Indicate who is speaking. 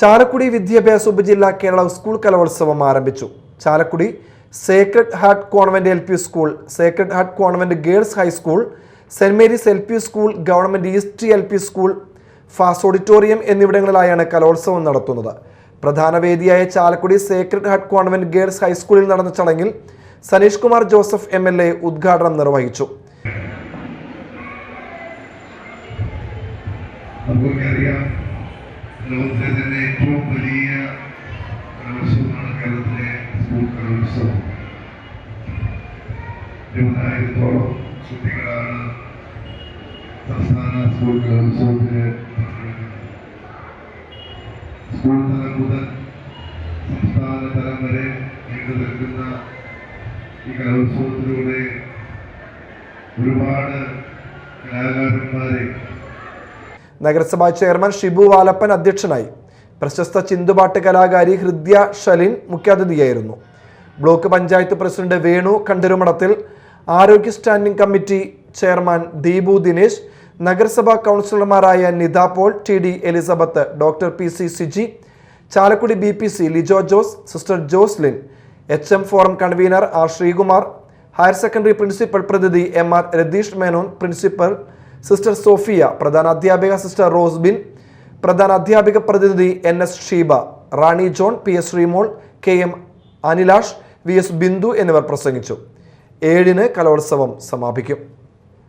Speaker 1: ചാലക്കുടി വിദ്യാഭ്യാസ ഉപജില്ല കേരള സ്കൂൾ കലോത്സവം ആരംഭിച്ചു. Chalakudy sacred heart convent L P school sacred heart convent girls high school saint Mary's L P school government east L P school ഫാസ് auditorium എന്നിവിടങ്ങളിലായാണ് കലോത്സവം നടത്തുന്നത്. പ്രധാന വേദിയായ Chalakudy sacred heart convent girls ഹൈസ്കൂളിൽ നടന്ന ചടങ്ങിൽ Saneesh Kumar Joseph M L A ഉദ്ഘാടനം നിർവഹിച്ചു.
Speaker 2: നമുക്കറിയാം ലോകത്തിലെ തന്നെ ഏറ്റവും വലിയ കലോത്സവമാണ് കേരളത്തിലെ സ്കൂൾ കലോത്സവം. ഇരുപതിനായിരത്തോളം കുട്ടികളാണ് സംസ്ഥാന സ്കൂൾ കലോത്സവത്തിന് സ്കൂൾ തലം മുതൽ സംസ്ഥാന തലം വരെ നീണ്ടു നിൽക്കുന്ന ഈ കലോത്സവത്തിലൂടെ ഒരുപാട് കലാകാരന്മാരെ
Speaker 1: നഗരസഭാ ചെയർമാൻ ഷിബു വാലപ്പൻ അധ്യക്ഷനായി. പ്രശസ്ത ചിന്തുപാട്ട് കലാകാരി ഹൃദ്യ ഷലിൻ മുഖ്യാതിഥിയായിരുന്നു. ബ്ലോക്ക് പഞ്ചായത്ത് പ്രസിഡന്റ് വേണു കണ്ടരുമടത്തിൽ ആരോഗ്യ standing committee chairman Deepu Dinesh നഗരസഭാ കൗൺസിലർമാരായ Nitha Paul T D Elizabeth doctor P C Siji Chalakudy B P C Lijo Jose sister Joslin H M forum convener R Sreekumar higher secondary principal പ്രതിനിധി M R Ratheesh Menon principal sister Sophia പ്രധാന അധ്യാപിക sister Rosbin പ്രധാന അധ്യാപിക പ്രതിനിധി N S Sheeba Rani John P S Sreemol K M Anilash V S Bindu എന്നിവർ പ്രസംഗിച്ചു. ഏഴിന് കലോത്സവം സമാപിക്കും.